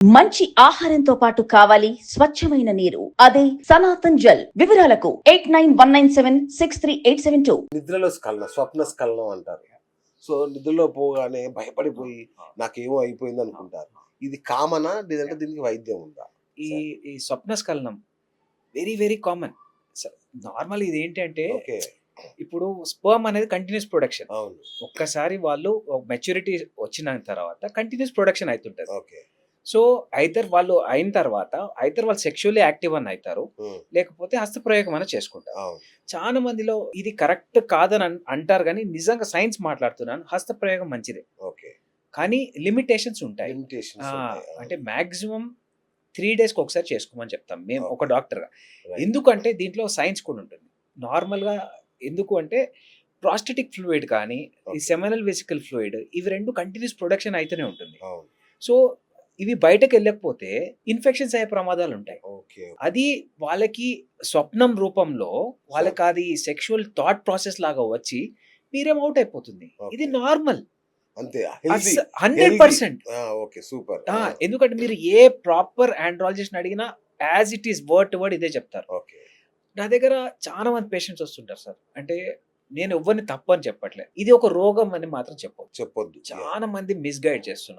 మంచి ఆహారంతో పాటు కావాలి స్వచ్ఛమైన నీరు. అదే సనాతన్ జల్. వివరాలకు eight nine one nine seven six three eight seven two. నిద్రలో స్కలనం స్వప్న స్కలనం అంటారు. సో నిద్రలో పోగానే భయపడిపోయి నాకేమో అయిపోయింది అనుకుంటారు. ఇది కామనా? లేదంటే దీనికి వైద్యం ఉందా? ఈ ఈ స్వప్న స్ఖలనం వెరీ వెరీ కామన్. నార్మల్ ఇది ఏంటంటే ఓకే. ఇప్పుడు స్పర్మ్ అనేది కంటిన్యూస్ ప్రొడక్షన్. అవును. ఒక్కసారి వాళ్ళు మెచ్యూరిటీ వచ్చిన తర్వాత కంటిన్యూస్ ప్రొడక్షన్ అవుతుంటది. ఓకే. సో ఐదర్ వాళ్ళు అయిన తర్వాత ఐదర్ వాళ్ళు సెక్షువల్లీ యాక్టివ్ అని అవుతారు లేకపోతే హస్తప్రయోగం అని చేసుకుంటారు. చాలా మందిలో ఇది కరెక్ట్ కాదని అంటారు కానీ నిజంగా సైన్స్ మాట్లాడుతున్నాను హస్తప్రయోగం మంచిదే. ఓకే. కానీ లిమిటేషన్స్ ఉంటాయి. అంటే మాక్సిమం త్రీ డేస్కి ఒకసారి చేసుకోమని చెప్తాం మేము ఒక డాక్టర్గా. ఎందుకంటే దీంట్లో సైన్స్ కూడా ఉంటుంది. నార్మల్గా ఎందుకు అంటే ప్రాస్టెటిక్ ఫ్లూయిడ్ కానీ ఈ. సెమినల్ వెసికల్ ఫ్లూయిడ్ ఇవి రెండు కంటిన్యూస్ ప్రొడక్షన్ అయితేనే ఉంటుంది. సో ఇవి బయటకు వెళ్ళకపోతే ఇన్ఫెక్షన్స్ అయ్యే ప్రమాదాలు ఉంటాయి. ఓకే అది వాళ్ళకి స్వప్నం రూపంలో వాళ్ళకి అది సెక్షువల్ థాట్ ప్రాసెస్ లాగా వచ్చి మీరేం అవుట్ అయిపోతుంది. ఇది. నార్మల్ అంతే హండ్రెడ్ పర్సెంట్ ఓకే సూపర్. ఎందుకంటే మీరు ఏ ప్రాపర్ ఆండ్రాలజిస్ట్ అడిగినా as it is word word ఇదే చెప్తారు. ఓకే. నా దగ్గర చాలా మంది పేషెంట్స్ వస్తుంటారు సార్. అంటే నేను ఎవరిని తప్పు అని చెప్పట్లే. ఇది ఒక రోగం అని మాత్రం చెప్పొచ్చు చెప్పొద్దు. చాలా మంది మిస్గైడ్ చేస్తున్నారు.